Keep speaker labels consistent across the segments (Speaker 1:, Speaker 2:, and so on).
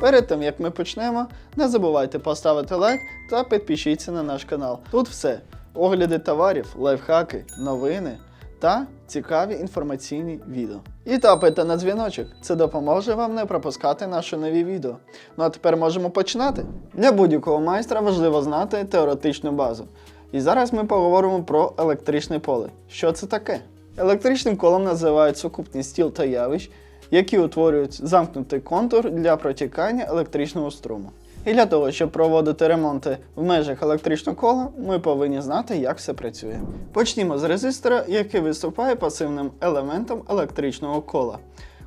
Speaker 1: Перед тим як ми почнемо, не забувайте поставити лайк та підпишіться на наш канал. Тут все: огляди товарів, лайфхаки, новини та цікаві інформаційні відео. І тапайте на дзвіночок. Це допоможе вам не пропускати наші нові відео. Ну а тепер можемо починати. Для будь-якого майстра важливо знати теоретичну базу. І зараз ми поговоримо про електричне поле. Що це таке? Електричним колом називають сукупність стіл та явищ, які утворюють замкнутий контур для протікання електричного струму. І для того, щоб проводити ремонти в межах електричного кола, ми повинні знати, як все працює. Почнімо з резистора, який виступає пасивним елементом електричного кола.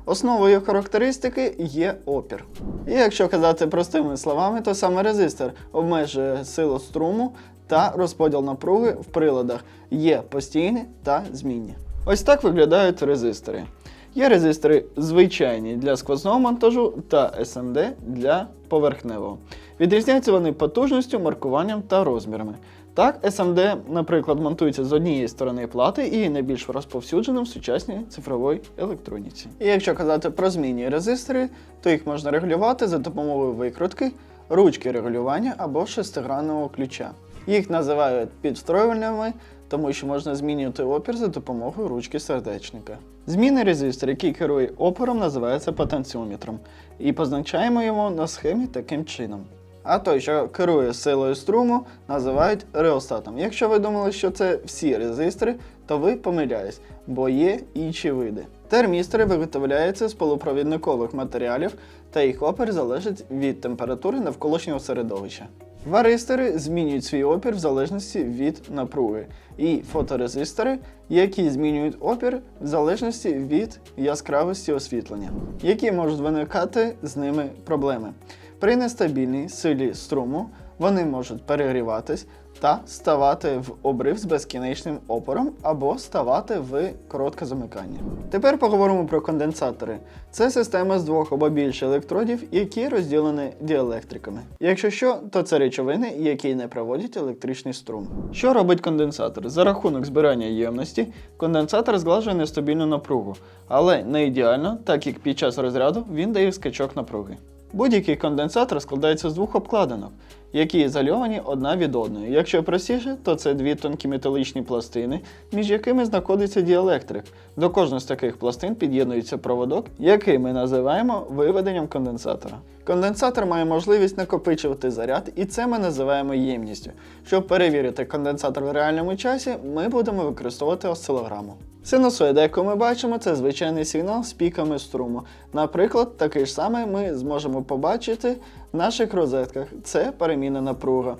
Speaker 1: Основою характеристики є опір. І якщо казати простими словами, то саме резистор обмежує силу струму та розподіл напруги в приладах є постійні та змінні. Ось так виглядають резистори. Є резистори звичайні для сквозного монтажу та SMD для поверхневого. Відрізняються вони потужністю, маркуванням та розмірами. Так, SMD, наприклад, монтується з однієї сторони плати і є найбільш розповсюдженим в сучасній цифровій електроніці. І якщо казати про змінні резистори, то їх можна регулювати за допомогою викрутки, ручки регулювання або шестигранного ключа. Їх називають підстроювальними, тому що можна змінювати опір за допомогою ручки сердечника. Змінний резистор, який керує опором, називається потенціометром, і позначаємо його на схемі таким чином. А той, що керує силою струму, називають реостатом. Якщо ви думали, що це всі резистори, то ви помиляєтесь, бо є інші види. Термістори виготовляються з полупровідникових матеріалів, та їх опір залежить від температури навколишнього середовища. Варистори змінюють свій опір в залежності від напруги, і фоторезистори, які змінюють опір в залежності від яскравості освітлення, які можуть виникати з ними проблеми. При нестабільній силі струму вони можуть перегріватись та ставати в обрив з безкінечним опором або ставати в коротке замикання. Тепер поговоримо про конденсатори. Це система з двох або більше електродів, які розділені діелектриками. Якщо що, то це речовини, які не проводять електричний струм. Що робить конденсатор? За рахунок збирання ємності, конденсатор зглажує нестабільну напругу, але не ідеально, так як під час розряду він дає скачок напруги. Будь-який конденсатор складається з двох обкладинок, які ізольовані одна від одної. Якщо простіше, то це дві тонкі металічні пластини, між якими знаходиться діелектрик. До кожної з таких пластин під'єднується проводок, який ми називаємо виведенням конденсатора. Конденсатор має можливість накопичувати заряд, і це ми називаємо ємністю. Щоб перевірити конденсатор в реальному часі, ми будемо використовувати осцилограму. Синусоїда, яку ми бачимо, це звичайний сигнал з піками струму. Наприклад, такий ж самий ми зможемо побачити в наших розетках. Це перемінна напруга.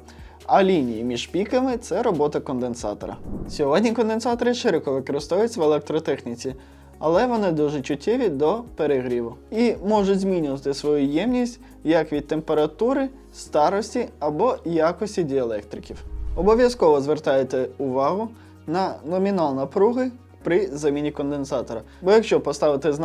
Speaker 1: А лінії між піками це робота конденсатора. Сьогодні конденсатори широко використовуються в електротехніці, але вони дуже чуттєві до перегріву і можуть змінювати свою ємність як від температури, старості або якості діелектриків. Обов'язково звертайте увагу на номінал напруги при заміні конденсатора. Бо якщо поставити з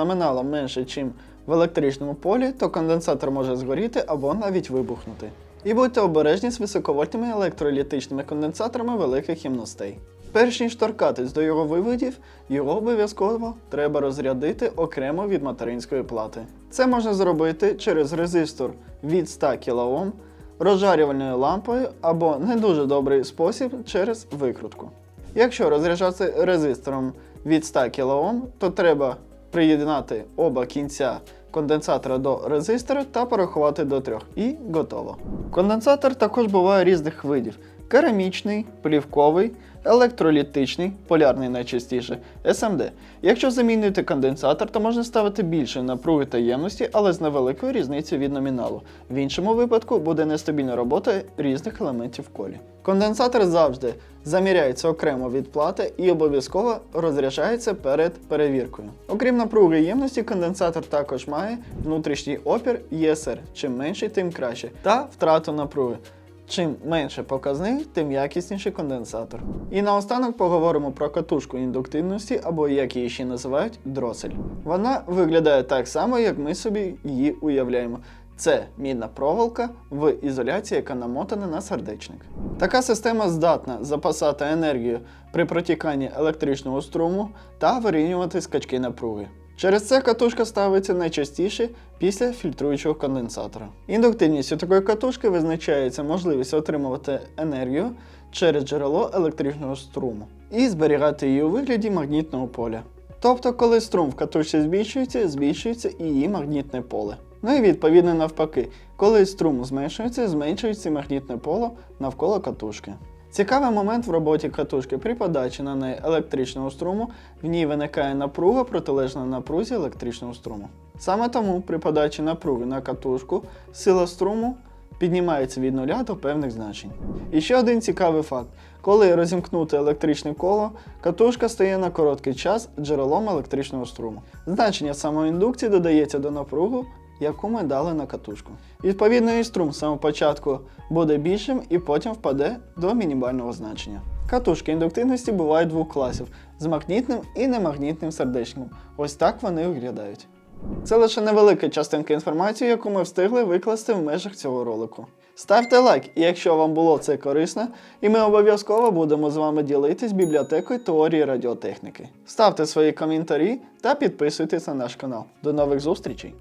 Speaker 1: менше, ніж в електричному полі, то конденсатор може згоріти або навіть вибухнути. І будьте обережні з високовольтними електролітичними конденсаторами великих ємностей. Перш ніж торкатись до його виводів, його обов'язково треба розрядити окремо від материнської плати. Це можна зробити через резистор від 100 кОм, розжарювальною лампою або не дуже добрий спосіб через викрутку. Якщо розряджати резистором від 100 кОм, то треба приєднати оба кінця конденсатора до резистора та порахувати до трьох. І готово. Конденсатор також буває різних видів: керамічний, плівковий, електролітичний, полярний найчастіше, SMD. Якщо замінюєте конденсатор, то можна ставити більше напруги та ємності, але з невеликою різницею від номіналу. В іншому випадку буде нестабільна робота різних елементів колі. Конденсатор завжди заміряється окремо від плати і обов'язково розряджається перед перевіркою. Окрім напруги і ємності, конденсатор також має внутрішній опір ESR. Чим менший, тим краще, та втрату напруги. Чим менше показник, тим якісніший конденсатор. І наостанок поговоримо про катушку індуктивності, або як її ще називають дросель. Вона виглядає так само, як ми собі її уявляємо. Це мідна проволока в ізоляції, яка намотана на сердечник. Така система здатна запасати енергію при протіканні електричного струму та вирівнювати скачки напруги. Через це катушка ставиться найчастіше після фільтруючого конденсатора. Індуктивністю такої катушки визначається можливість отримувати енергію через джерело електричного струму і зберігати її у вигляді магнітного поля. Тобто, коли струм в катушці збільшується, збільшується і її магнітне поле. Ну і відповідно навпаки, коли струм зменшується, зменшується магнітне поле навколо катушки. Цікавий момент в роботі катушки при подачі на неї електричного струму в ній виникає напруга протилежна напрузі електричного струму. Саме тому при подачі напруги на катушку сила струму піднімається від нуля до певних значень. І ще один цікавий факт: коли розімкнути електричне коло, катушка стає на короткий час джерелом електричного струму. Значення самоіндукції додається до напруги, яку ми дали на катушку. Відповідно, і струм самого початку буде більшим і потім впаде до мінімального значення. Катушки індуктивності бувають двох класів з магнітним і немагнітним сердечком. Ось так вони виглядають. Це лише невелика частинка інформації, яку ми встигли викласти в межах цього ролику. Ставте лайк, якщо вам було це корисно, і ми обов'язково будемо з вами ділитись бібліотекою теорії радіотехніки. Ставте свої коментарі та підписуйтесь на наш канал. До нових зустрічей!